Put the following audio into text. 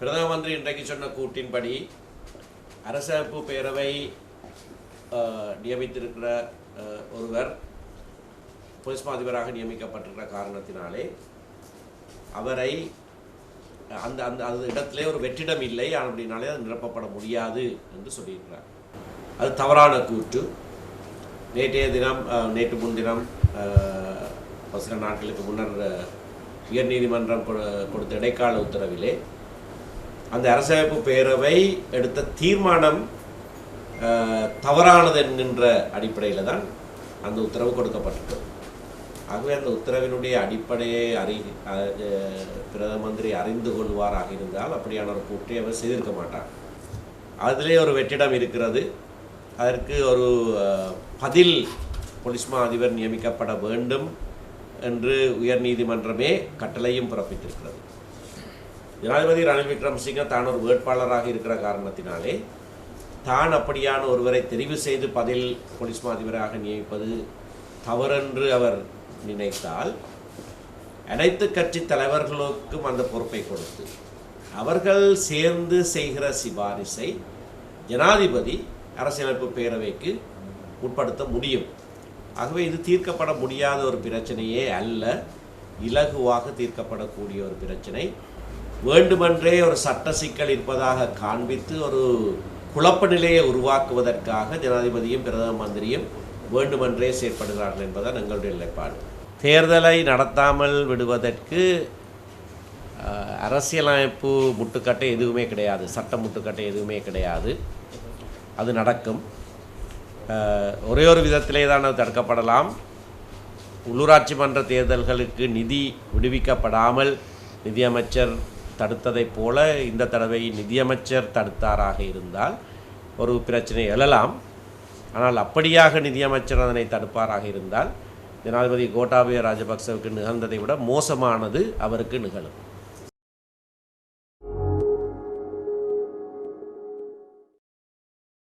பிரதம மந்திரி இன்றைக்கு சொன்ன கூட்டின்படி அரசமைப்பு பேரவை நியமித்திருக்கிற ஒருவர் பொலிஸ் அதிபராக நியமிக்கப்பட்டிருக்கிற காரணத்தினாலே அவரை அந்த அந்த அந்த இடத்திலே ஒரு வெற்றிடம் இல்லை. அப்படின்னாலே அது நிரப்பப்பட முடியாது என்று சொல்லியிருக்கிறார். அது தவறான கூற்று. நேற்றைய தினம் நேற்று முன்தினம் சில நாட்களுக்கு முன்னர் உயர்நீதிமன்றம் கொடுத்த இடைக்கால உத்தரவிலே அந்த அரசமைப்பு பேரவை எடுத்த தீர்மானம் தவறானது என்கின்ற அடிப்படையில் தான் அந்த உத்தரவு கொடுக்கப்பட்டிருக்கிறது ஆகவே அந்த உத்தரவினுடைய அடிப்படையை அறி பிரதம மந்திரி அறிந்து கொள்வாராக இருந்தால் அப்படியான ஒரு கூட்டை அவர் செய்திருக்க மாட்டார். அதிலே ஒரு வெற்றிடம் இருக்கிறது. அதற்கு ஒரு பதில் பொலிஸ்மா அதிபர் நியமிக்கப்பட வேண்டும் என்று உயர்நீதிமன்றமே கட்டளையும் பிறப்பித்திருக்கிறது. ஜனாதிபதி ரணில் விக்ரமசிங்க தான் ஒரு வேட்பாளராக இருக்கிற காரணத்தினாலே தான் அப்படியான ஒருவரை தெரிவு செய்து பதில் போலீஸ் மாதிபராக நியமிப்பது தவறென்று அவர் நினைத்தால் அனைத்து கட்சி தலைவர்களுக்கும் அந்த பொறுப்பை கொடுத்து அவர்கள் சேர்ந்து செய்கிற சிபாரிசை ஜனாதிபதி அரசியலமைப்பு பேரவைக்கு உட்படுத்த முடியும். ஆகவே இது தீர்க்கப்பட முடியாத ஒரு பிரச்சனையே அல்ல. இலகுவாக தீர்க்கப்படக்கூடிய ஒரு பிரச்சனை. வேண்டுமென்றே ஒரு சட்ட சிக்கல் இருப்பதாக காண்பித்து ஒரு குழப்ப நிலையை உருவாக்குவதற்காக ஜனாதிபதியும் பிரதம மந்திரியும் வேண்டுமென்றே செயற்படுகிறார்கள் என்பதுதான் எங்களுடைய நிலைப்பாடு. தேர்தலை நடத்தாமல் விடுவதற்கு அரசியலமைப்பு முட்டுக்கட்டை எதுவுமே கிடையாது சட்ட முட்டுக்கட்டை எதுவுமே கிடையாது. அது நடக்கும். ஒரே ஒரு விதத்திலே தான் அது தடுக்கப்படலாம். உள்ளூராட்சி மன்ற தேர்தல்களுக்கு நிதி விடுவிக்கப்படாமல் நிதியமைச்சர் தடுத்ததைப் போல இந்த தடவை நிதியமைச்சர் தடுத்தாராக இருந்தால் ஒரு பிரச்சனை எழலாம். ஆனால் அப்படியாக நிதியமைச்சர் அதனை தடுப்பாராக இருந்தால் ஜனாதிபதி கோட்டாபய ராஜபக்சவுக்கு நிகழ்ந்ததை விட மோசமானது அவருக்கு நிகழும்.